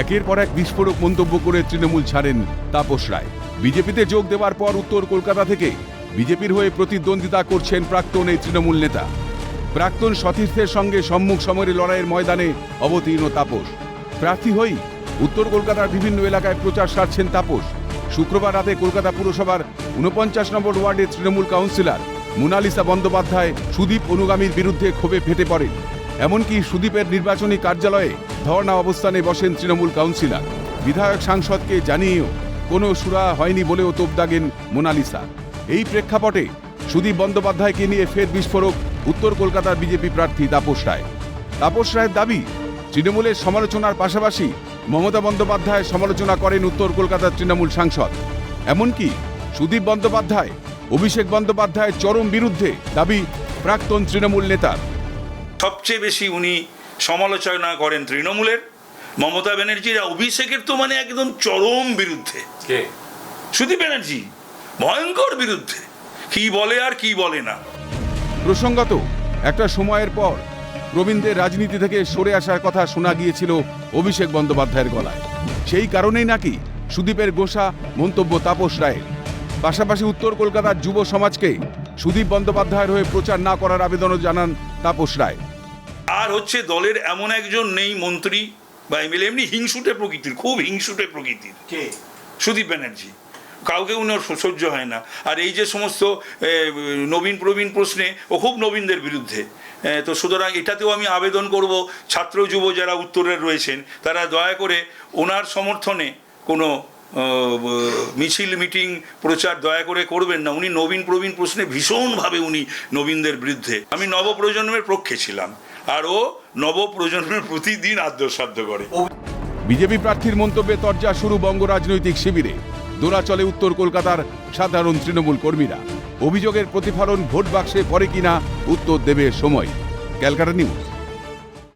একের পর এক বিস্ফোরক মন্তব্য করে তৃণমূল ছাড়েন তাপস রায়। বিজেপিতে যোগ দেওয়ার পর উত্তর কলকাতা থেকে বিজেপির হয়ে প্রতিদ্বন্দ্বিতা করছেন প্রাক্তন এই তৃণমূল নেতা। প্রাক্তন সতীর্থের সঙ্গে সম্মুখ সমরে লড়াইয়ের ময়দানে অবতীর্ণ তাপস। প্রার্থী হয়েই উত্তর কলকাতার বিভিন্ন এলাকায় প্রচার সারছেন তাপস। শুক্রবার রাতে কলকাতা পুরসভার উনপঞ্চাশ নম্বর ওয়ার্ডের তৃণমূল কাউন্সিলর মোনালিসা বন্দ্যোপাধ্যায় সুদীপ অনুগামীর বিরুদ্ধে ক্ষোভে ফেটে পড়েন। এমনকি সুদীপের নির্বাচনী কার্যালয়ে ধর্ণা অবস্থানে বসেন তৃণমূল কাউন্সিলর। বিধায়ক সাংসদকে জানিয়েও কোনো সুরা হয়নি বলেও তোপ দাগেন মোনালিসা। এই প্রেক্ষাপটে সুদীপ বন্দ্যোপাধ্যায়কে নিয়ে ফের বিস্ফোরক উত্তর কলকাতার বিজেপি প্রার্থী তাপস রায়। তাপস রায়ের দাবি, তৃণমূলের সমালোচনার পাশাপাশি মমতা বন্দ্যোপাধ্যায় সমালোচনা করেন উত্তর কলকাতার তৃণমূল সাংসদ। এমনকি সুদীপ বন্দ্যোপাধ্যায়, অভিষেক বন্দ্যোপাধ্যায়ের চরম বিরুদ্ধে দাবি প্রাক্তন তৃণমূল নেতার। সবচেয়ে বেশি উনি সমালোচনা করেন তৃণমূলের। মমতা ব্যানার্জির অভিষেকের তো মানে একদম চরম বিরুদ্ধে। কে? সুদীপ ব্যানার্জি ভয়ঙ্কর বিরুদ্ধে। কি বলে আর কি বলে না। প্রসঙ্গত একটা সময়ের পর প্রবীণদের রাজনীতি থেকে সরে আসার কথা শোনা গিয়েছিল অভিষেক বন্দ্যোপাধ্যায়ের গলায়। সেই কারণেই নাকি সুদীপের গোসা মন্তব্য তাপস রায়ের। পাশাপাশি উত্তর কলকাতার যুব সমাজকে সুদীপ বন্দ্যোপাধ্যায়ের হয়ে প্রচার না করার আবেদনও জানান তাপস রায়। আর হচ্ছে দলের এমন একজন নেই মন্ত্রী বা এমএলএ এমনি হিংসুটে প্রকৃতির খুব হিংসুটে প্রকৃতির। কে? সুদীপ ব্যানার্জি। কাউকে উনি সহ্য হয় না। আর এই যে সমস্ত নবীন প্রবীণ প্রশ্নে ও খুব নবীনদের বিরুদ্ধে তো সুতরাং এটাতেও আমি আবেদন করব ছাত্র যুব যারা উত্তরের রয়েছেন তারা দয়া করে ওনার সমর্থনে কোনো মিছিল মিটিং প্রচার দয়া করে করবেন না। উনি নবীন প্রবীণ প্রশ্নে ভীষণভাবে উনি নবীনদের বিরুদ্ধে। আমি নবপ্রজন্মের পক্ষে ছিলাম। আর ও নবপ্রজন্মের প্রতিদিন আদ্যসাধ্য করে। বিজেপি প্রার্থীর মন্তব্যে তরজা শুরু বঙ্গ রাজনৈতিক শিবিরে। দোলাচলে উত্তর কলকাতার সাধারণ তৃণমূল কর্মীরা। অভিযোগের প্রতিফলন ভোট বাক্সে পড়ে কিনা উত্তর দেবে সময়। Calcutta news.